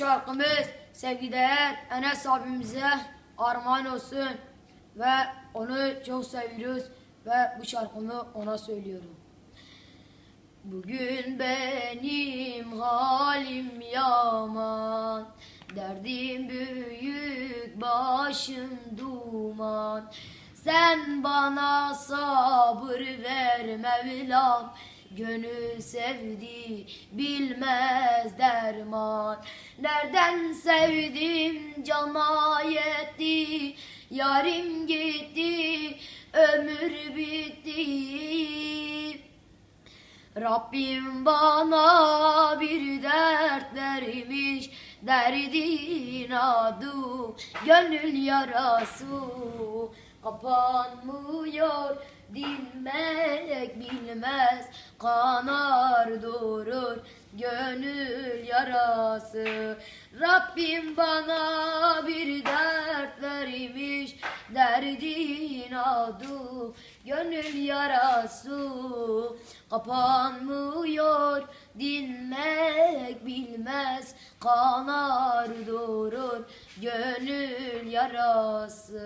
şarkımız sevgideğer Enes abimize armağan olsun. Ve onu çok seviyoruz ve bu şarkımı ona söylüyorum. Bugün benim halim yaman Derdim büyük başım duman Sen bana sabır ver Mevlam Gönül sevdi bilmez derman. Nereden sevdim cana yetti. Yarim gitti ömür bitti. Rabbim bana bir dert vermiş Derdin adı gönül yarası Kapanmıyor dinmek bilmez Kanar durur gönül yarası. Rabbim bana bir dert vermiş Derdin adı gönül yarası. Kapanmıyor dinmek bilmez Kanar durur gönül yarası